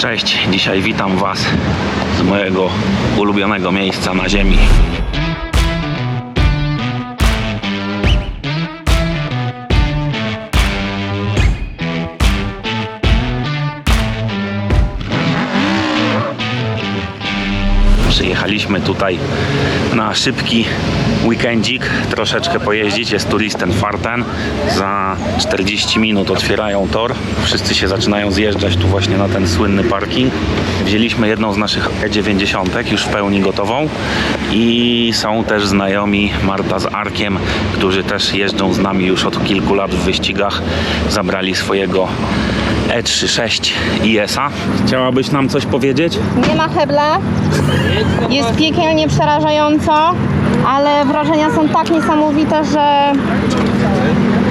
Cześć, dzisiaj witam Was z mojego ulubionego miejsca na ziemi. Przyjechaliśmy tutaj na szybki weekendzik, troszeczkę pojeździć. Jest tu Listen Farten. Za 40 minut otwierają tor. Wszyscy się zaczynają zjeżdżać tu właśnie na ten słynny parking. Wzięliśmy jedną z naszych E90 już w pełni gotową i są też znajomi Marta z Arkiem, którzy też jeżdżą z nami już od kilku lat w wyścigach. Zabrali swojego E36 IS-a. Chciałabyś nam coś powiedzieć? Nie ma hebla, jest piekielnie przerażająco, ale wrażenia są tak niesamowite, że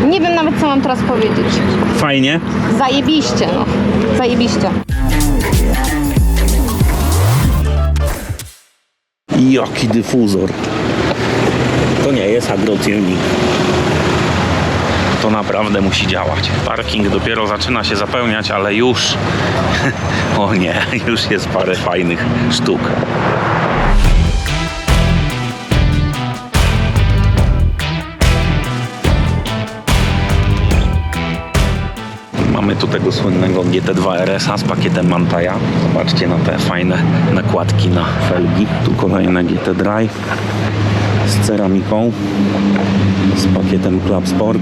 nie wiem nawet co mam teraz powiedzieć. Fajnie. Zajebiście, no. Zajebiście. Jaki dyfuzor. To nie jest agrotuning. To naprawdę musi działać. Parking dopiero zaczyna się zapełniać, ale już. O nie, już jest parę fajnych sztuk. Mamy tu tego słynnego GT2 RS-a z pakietem Mantaja. Zobaczcie na te fajne nakładki na felgi. Tu kolejne GT Drive z ceramiką, z pakietem Club Sport.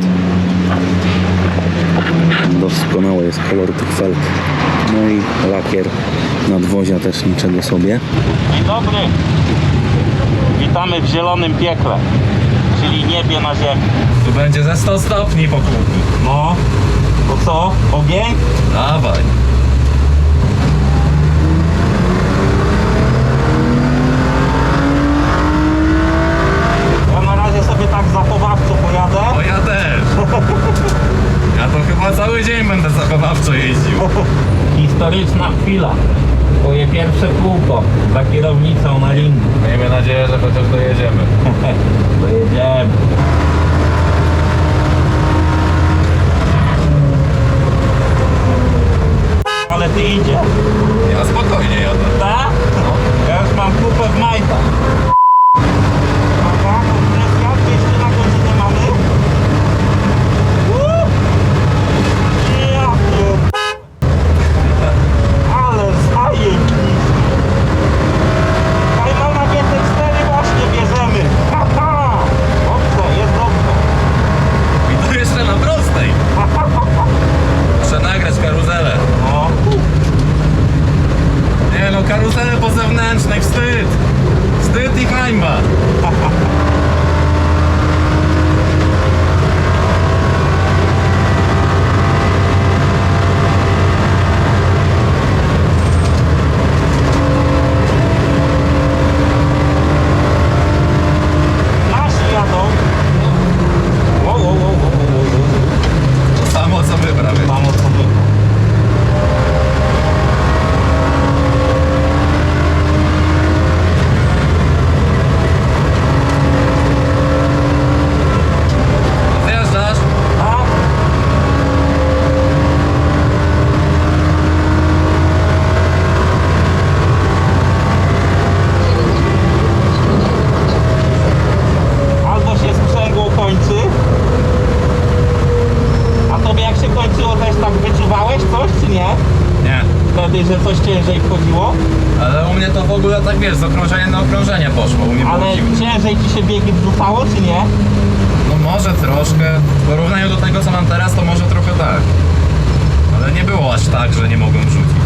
Doskonały jest kolor tych felg. No i lakier nadwozia też niczego sobie. Dzień dobry. Witamy w zielonym piekle, czyli niebie na ziemi. Tu będzie ze 100 stopni po kuchni. No, to co? Ogień? Dawaj. Ja na razie sobie tak zachowawczo pojadę. O ja też. Ja to chyba cały dzień będę zachowawczo jeździł. Historyczna chwila. Twoje pierwsze kółko za kierownicą na linii. Miejmy nadzieję, że chociaż dojedziemy. Dojedziemy. Ale ty idzie. Ja spokojnie jadę. Tak? Ja już mam kupę w majtach. Dobra, kompresja, 200 na godzinę mamy. Uuu! Ja pier- Ale zajęki. Fajna GT4 właśnie bierzemy. Haha! Dobrze, jest dobrze. I to jeszcze na prostej. Muszę nagrać karuzelę. No. Nie no, karuzelę po zewnętrznej, wstyd. Wstyd i hańba. Nasi jadą. Wow, wow, wow, wow, wow, wow. To samo co wy prawie. Mam osoby. Zjeżdżasz? A? Albo się sprzęgło kończy. A tobie jak się kończyło też tak wyczuwałeś coś, czy nie? Nie. Że coś ciężej wchodziło? Ale u mnie to w ogóle tak wiesz, z okrążenia na okrążenie poszło. U mnie było Ale dziwnie. ciężej ci się biegi wrzucało, czy nie? No może troszkę. W porównaniu do tego co mam teraz, to może trochę tak. Ale nie było aż tak, że nie mogłem rzucić.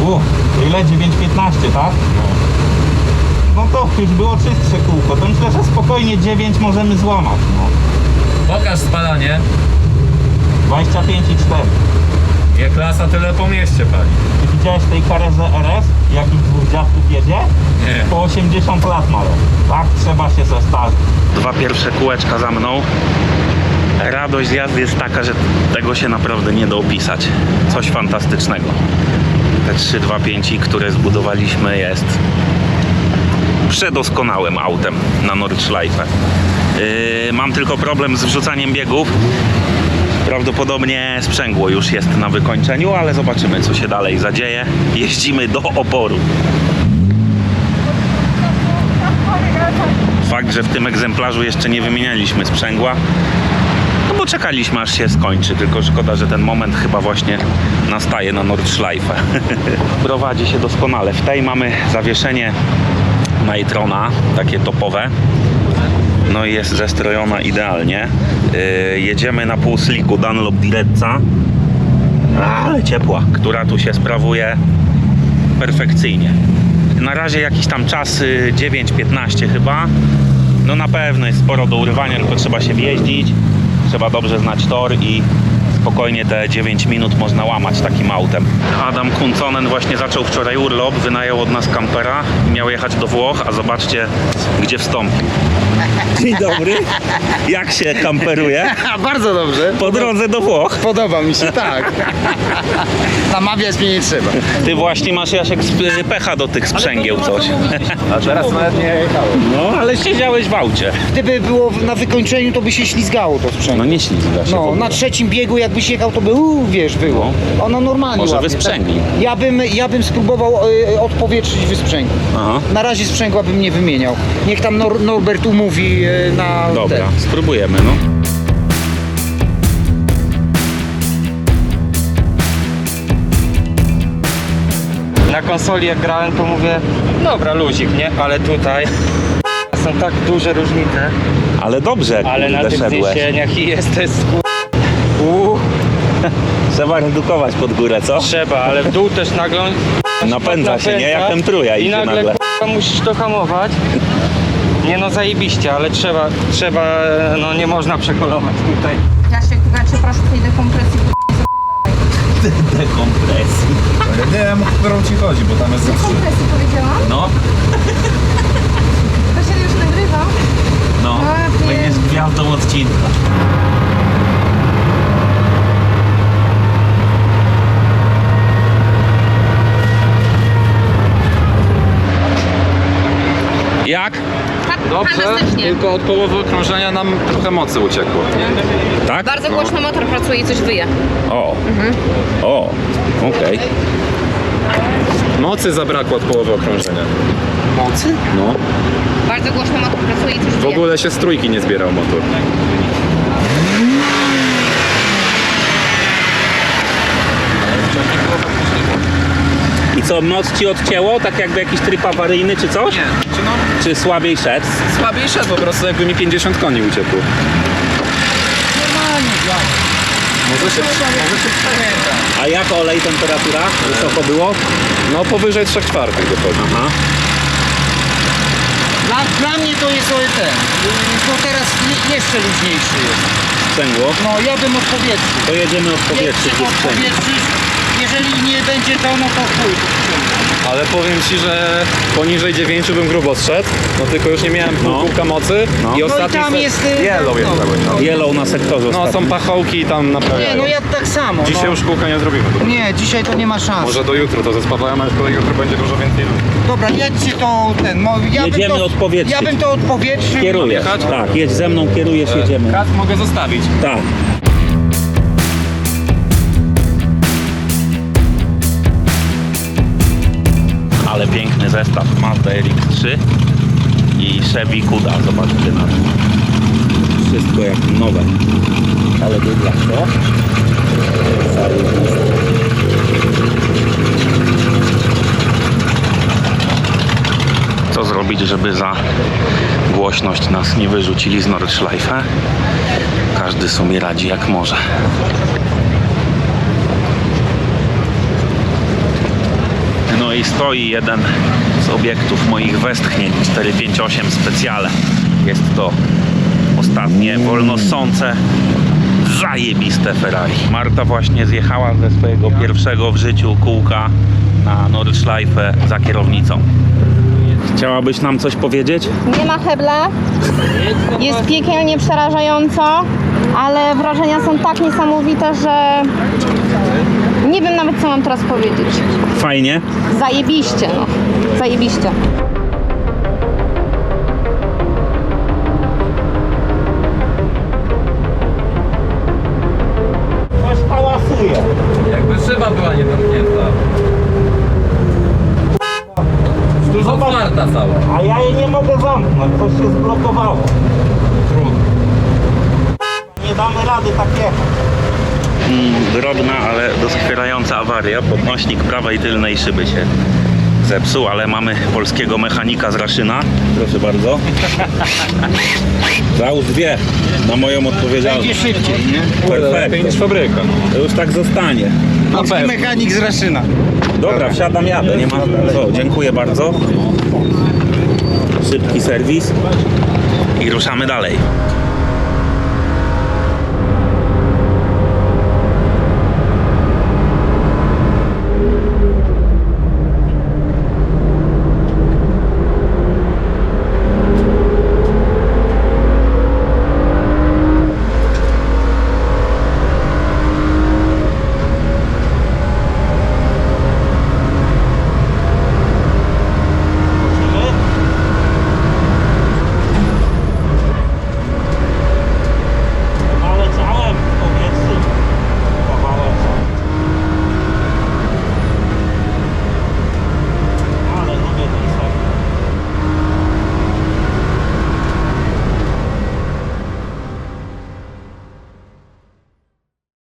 Uff, ile? 9.15, tak? No to już było czystsze kółko, to myślę, że spokojnie 9 możemy złamać, no. Pokaż spalanie. 25 i 4. Jak klasa tyle po mieście pali. Czy widziałeś tej Karezę RS? Jakich dwóch dziadków jedzie? Nie. Po 80 lat mają. Tak trzeba się zestawić. Dwa pierwsze kółeczka za mną. Radość z jazdy jest taka, że tego się naprawdę nie da opisać. Coś fantastycznego. Te 325, które zbudowaliśmy jest przedoskonałym autem na Nordschleife. Yy, mam tylko problem z wrzucaniem biegów. Prawdopodobnie sprzęgło już jest na wykończeniu, ale zobaczymy co się dalej zadzieje. Jeździmy do oporu. Fakt, że w tym egzemplarzu jeszcze nie wymienialiśmy sprzęgła, no bo czekaliśmy aż się skończy, tylko szkoda, że ten moment chyba właśnie nastaje na Nordschleife. Prowadzi się doskonale. W tej mamy zawieszenie Nitrona, takie topowe. No i jest zestrojona idealnie. Yy, jedziemy na półsliku Dunlop Diretza, ale ciepła, która tu się sprawuje perfekcyjnie. Na razie jakiś tam czas y, 9-15 chyba. No na pewno jest sporo do urywania, tylko trzeba się wjeździć, trzeba dobrze znać tor i spokojnie te 9 minut można łamać takim autem. Adam Kunconen właśnie zaczął wczoraj urlop, wynajął od nas kampera, miał jechać do Włoch, a zobaczcie gdzie wstąpił. Dzień dobry. Jak się kamperuje? Bardzo dobrze. Po drodze do Włoch. Podoba mi się, tak. Namawiać mnie nie trzeba. Ty właśnie masz Jasiek pecha do tych sprzęgieł coś. A teraz nawet nie jechałem. No ale siedziałeś w aucie. Gdyby było na wykończeniu, to by się ślizgało to sprzęgło. No nie ślizga się No, na trzecim biegu jakbyś jechał, to by, uu, wiesz, było. Ono normalnie Może ładnie, wysprzęgli. Tak. Ja bym, ja bym spróbował y, odpowietrzyć wysprzęgło. Aha. Na razie sprzęgła bym nie wymieniał. Niech tam Nor Norbert umówi y, na Dobra, ten. spróbujemy, no. Na konsoli jak grałem to mówię, dobra luzik, nie? Ale tutaj są tak duże różnice. Ale dobrze, Ale na tych zniesieniach i jest to jest. Uuu, Trzeba redukować pod górę, co? trzeba, ale w dół też nagle Napędza się, nie? Jak ten truja I idzie nagle, nagle. K***a, musisz to hamować. Nie no zajebiście, ale trzeba, trzeba, no nie można przekolować tutaj. Jasiek, znaczy proszę tej dekompresji. Dekompresji. Nie wiem, o którą ci chodzi, bo tam jest ze trzy. Dekompresji powiedziałam? No, To się już nagrywa. no. A, nie. Będziesz gwiazdą odcinka. Jak? Fantastycznie. tylko od połowy okrążenia nam trochę mocy uciekło. Tak? Bardzo głośno motor pracuje i coś wyje. O. O. Okej. Mocy zabrakło od połowy okrążenia. Mocy? No. Bardzo głośno motor pracuje i coś W wyje. ogóle się z trójki nie zbierał motor. I co, moc ci odcięło? Tak jakby jakiś tryb awaryjny czy coś? Nie, czy no Czy słabiej szedł? słabiej szedł po prostu, jakby mi 50 koni uciekło. Może się, może się przejęta. A jak olej, temperatura? Wysoko było? No powyżej 3 czwartych dochodzi. Aha. Dla, dla mnie to jest o ten. y, To teraz je, jeszcze luźniejszy jest. Sprzęgło. No ja bym odpowietrzył. To jedziemy od będzie to, no to chuj. Ale powiem ci, że poniżej 9 bym grubo zszedł, no tylko już nie miałem No. mocy No. i No No i ostatni tam jest... y, Yellow jest no. Yellow na sektorze No są pachołki i tam Nie, naprawiają. no ja tak samo. Dzisiaj no. już kółka nie zrobimy. Nie, dzisiaj to nie ma szans. Może do jutro to zespawają, ale kolei jutro będzie dużo więcej ludzi. Dobra, jedźcie to ten. Mo, ja Jedziemy to, odpowietrzyć. Ja bym to odpowietrzył. Kierujesz. Jechać? Tak, jedź ze mną, kierujesz, jedziemy. Kat mogę zostawić. Tak. Ale piękny zestaw Mazda RX-3 i Chevy Kuda. Zobaczcie na to. Wszystko jak nowe. Ale dubla to. Co zrobić, żeby za głośność nas nie wyrzucili z Nordschleife? Każdy sobie radzi jak może. No i stoi jeden z obiektów moich westchnień 458 specjale. Jest to ostatnie wolnosące, zajebiste Ferrari. Marta właśnie zjechała ze swojego pierwszego w życiu kółka na Nordschleife za kierownicą. Chciałabyś nam coś powiedzieć? Nie ma hebla. Jest piekielnie przerażająco, ale wrażenia są tak niesamowite, że nie wiem nawet, co mam teraz powiedzieć. Fajnie. Zajebiście, no. Zajebiście. Coś hałasuje. Jakby szyba była niedomknięta. Już otwarta cała. A ja jej nie mogę zamknąć, coś się zblokowało. Trudno. Nie damy rady tak jechać. Drobna, ale doskwierająca awaria. Podnośnik prawej tylnej szyby się zepsuł, ale mamy polskiego mechanika z Raszyna. Proszę bardzo. Załóż dwie na moją odpowiedzialność. Będzie szybciej, nie? Perfekt. niż fabryka. To już tak zostanie. Polski mechanik z Raszyna. Dobra, wsiadam, jadę, nie ma co. Dziękuję bardzo. Szybki serwis i ruszamy dalej.